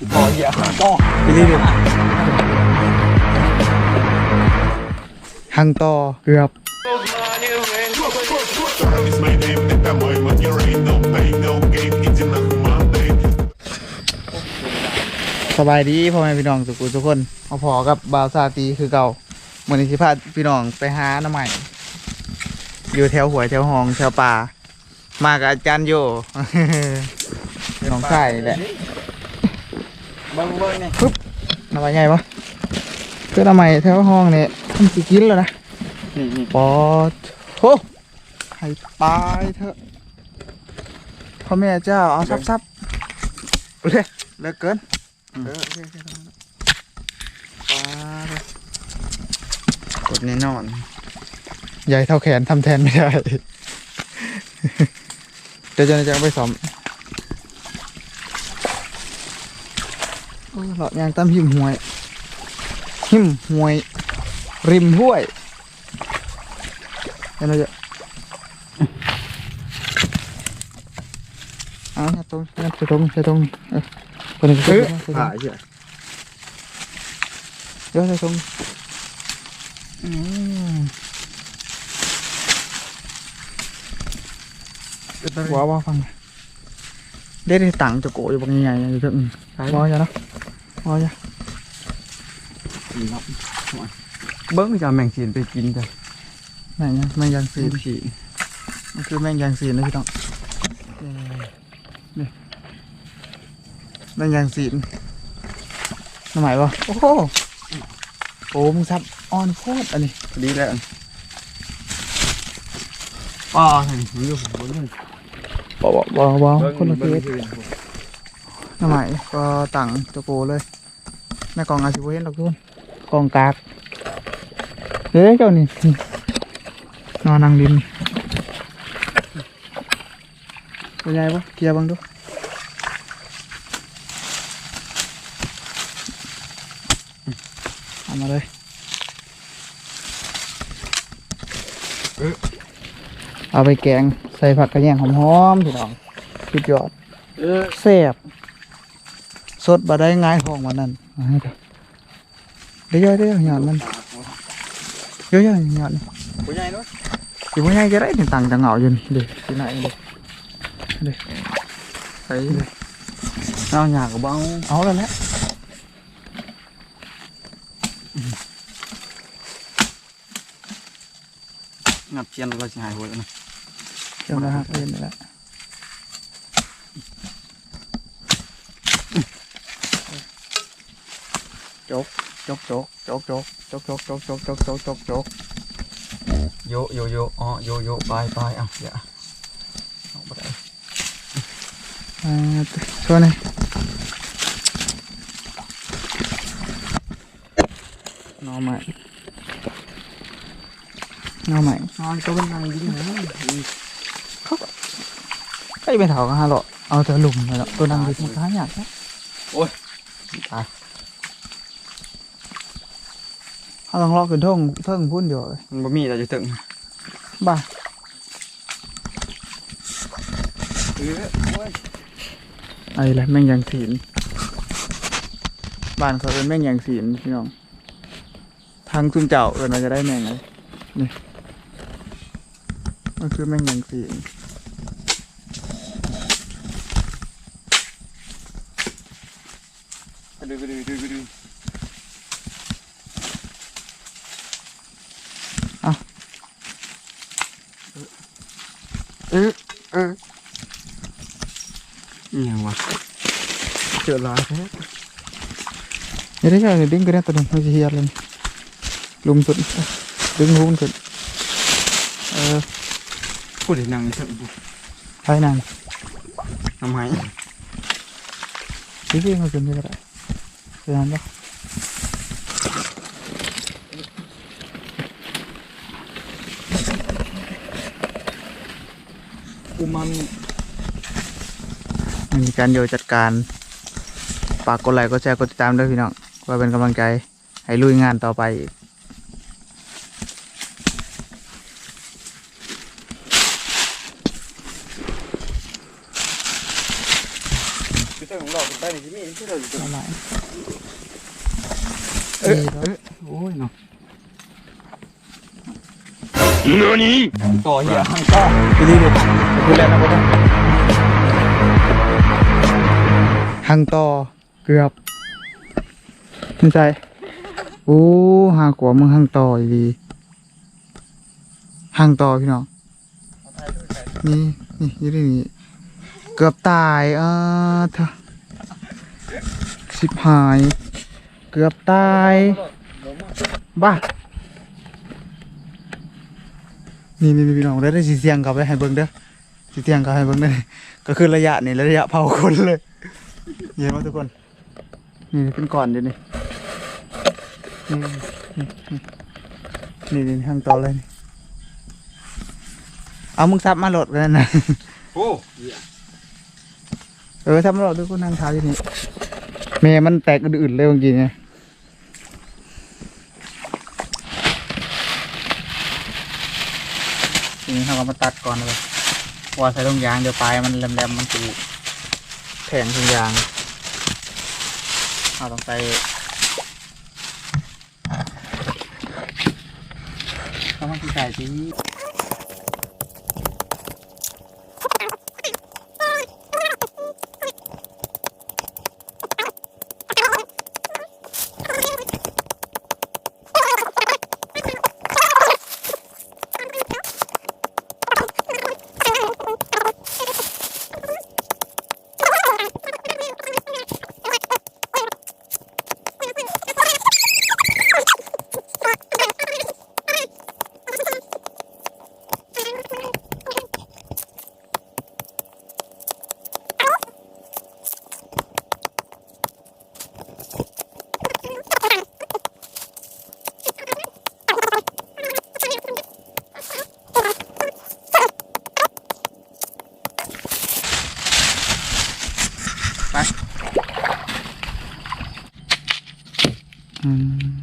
ต่อเหต่อนี่นี่หังต่อเกือบ สบายดีพ่อแม่พี่น้องสุกุนทุกคนเอาพอกับบาวซาตีคือเก่าเหมือนที่พาพี่น้องไปหาหน้าใหม่ อยู่แถวหัวแถวหองแถวป่า มากับอาจารย์โย่น้องชายแหละ บิ้งเบิ้งนี่หน้ำใหม่ใหญ่ปะคือหน้ำใหม่แถวห้องเนี่ยมันสิกินแล้วนะนี่นี่ปอดโหให้ตายเถอะพ่อแม่เจ้าเอาซับซับๆเลยเลิกเกินเออโอเคโอเคทำแล้วปาดเลยกดแน่นอนใหญ่เท่าแขนทำแทนไม่ได้เดี๋ยวจะจะเอาไปซ้อมโอ้ หลอดยางตั้มหิมห่วย หิมห่วย ริมห้วยเดี๋ยวเราจะเอาเนี่ยตรงเนี่ยจะตรงจะตรงเออคนหนึ่งจะตรงจะตรงผ่าเหี้ยเดี๋ยวจะตรงอืมว้าวว้าวฟังได้ได้ตังค์จะโกะอยู่บางใหญ่ๆอยู่ถึงว้าวจ้ะเนาะ ว้าวจ้ะเบิ้งจะเอาแมงจีนไปกินจ้ะแม่งยังแม่งยังซีซีนผีมันคือแม่งยางซีนนะพี่ต้องนี่แม่งยางซีนทำไมวะโอ้โหโอ้มึงซับออนโคตรอันนี้ดีแล้วป้าเห็นมันอยู่บนเลยบอบอบอบอคนละเคเบิ้งส เบิ้งทำไมก็ตังจะโกเลย แม่กองอาชิวเห็นหรอกทุกคนกองกากเฮ้ยเจ้านี่นี่นอนนั่งดินเป็นไงวะเคลียร์บ้างดูเอามาเลยเอาไปแกงใส่ผักกระเทียมหอมๆพี่น้องสุดยอดเออแซ่บ สดบาได้ง่ายของมันนั่นเดี๋ยวเดี๋ยวหยอดมันเดี๋ยวเดี๋ยวหยอดผู้ใหญ่เนาะอยู่ไม่ใช่จะได้ถึงตังค์จะเหงาอยู่นี่เด็กที่ไหนเด็กเด็กใส่เอาหยากับเบ้าเอาแล้วแหละงับเชียนเราจะหายหัวแล้วนะเดี๋ยวนะฮะเล่นนี่แหละ จกจกจกจกจกจกจกจกจกจกจกจกจกโยโยโยอ๋อโยโยไปไปอะอย่าเอาไปได้อ่าช่วยหน่อยน้องใหม่น้องใหม่นอนก็เป็นนางยิ้มนะใกล้ไปเถากันฮะหรอเอาแต่หลุมเลยเนาะตัวนังดิมันค้าอยากนะตาย เขาต้องลอกขึ้นเท่งเท่งพุ่นเดียวเลยมันบ่มีแต่จะถึงบ้าเออโอ้ยไอ้ละแม่งยางศีลบ้านเขาเป็นแม่งยางศีลพี่น้องทางซุ่มเจ้าเอินมาจะได้แม่งเลยนี่มันคือแม่งยางศีลไปดูไปดูไปดู ừ, ừ. nhiều quá trở lại thế Jadi saya ni ding kena lên. lùm hiar đứng Lum tu, ding hun tu. Eh, kau dah nang tu. Hai nang. Namai. mà macam ni lah. Sedang lah. ปนั่งทำไมพี่พี่มาขึ้นที่กระไรเสียงปะกูมันมีการโยจัดการฝากกดไลค์กดแชร์กดติดตามด้วยพี่น้องเพื่อเป็นกำลังใจให้ลุยงานต่อไปอีกคือเจ้าของเราได้ในที่นี่ละลายเออเออโอ้ยเนาะ NANI ต่อเหี้ยข้างต่อไปดีเด็ดพูดแล้วนะพ่อหังต่อเกือบไม่ใช่โอ้หากว่ามึงหังต่ออีดีหังต่อพี่น้องนี่นี่ยี่นี่เกือบตายอ่าเถอะสิบหาย เกือบตายบ้า นี่นี่นี่พี่น้องได้ได้สีเสียงกลับไปให้เบิ่งเด้อสีเสียงกลับให้เบิ่งเด้อก็คือระยะนี่ระยะเผาคนเลยเห็นไหมทุกคน นี่เป็นก่อนเดี๋ยวนี้นี่นี่นี่นี่ทางต่อเลยนี่เอามึงซับมาโหลดกันนะโอ้เออซับมาโหลดด้วยกูนั่งเท้าอยู่นี่แม่มันแตกอื่นๆเลยเมื่อกี้เนี่ย ทีนี้เรา ก็มาตัดก่อนเลยว่าใส่ลงยางเดี๋ยวปลายมันแหลมๆมันตูแทงทุงยางเอาต้องใส่ต้องมาใส่ที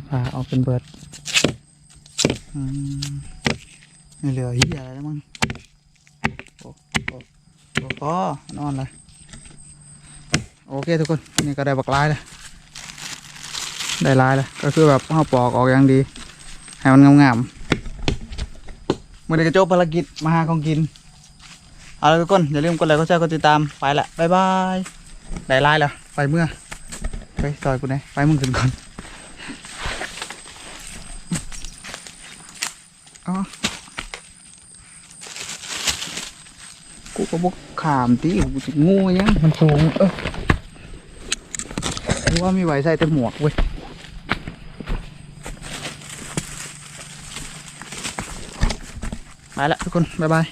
ผ่าเอาเป็นเบิดอืมเหลือเฮียอะไรแล้วมั้งโอ้โอ้โอ้นอนเลยโอเคทุกคนนี่ก็ได้บักลายเลยได้ลายเลยก็คือแบบเอาปอกออกอย่างดี ให้มันงามๆเมื่อเด็กระโจบภารกิจมาหาของกิน เอาละทุกคนอย่าลืมกดไลค์กดแชร์กดติดตามไปละบ๊ายบายได้ลายแล้วไปเมื่อไปซอยกูไหนไปมึงขึ้นก่อน อ๋อกูก็บกขามตีกูจะงูยังมันสูงเออกูว่ามีไหวใส่แต่หมวกเว้ยไปละทุกคน บ๊ายบาย